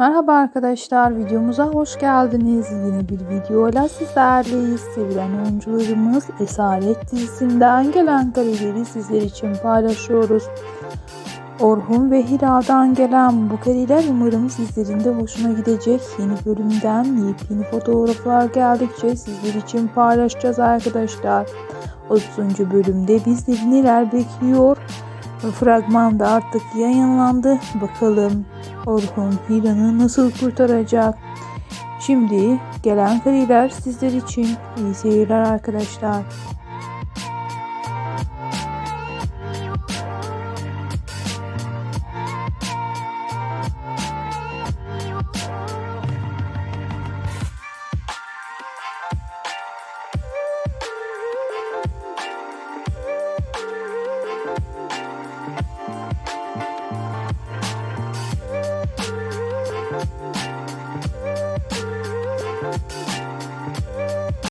Merhaba arkadaşlar, videomuza hoş geldiniz. Yeni bir videoyla sizlerleyiz. Sevilen oyuncularımız Esaret dizisinden gelen kareleri sizler için paylaşıyoruz. Orhun ve Hira'dan gelen bu kareler umarım sizlerin de hoşuna gidecek. Yeni bölümden yepyeni fotoğraflar geldikçe sizler için paylaşacağız arkadaşlar. 30. bölümde bizleri neler bekliyor? Fragman da artık yayınlandı. Bakalım Orhun Hira'nı nasıl kurtaracak? Şimdi gelen kareler sizler için iyi seyirler arkadaşlar.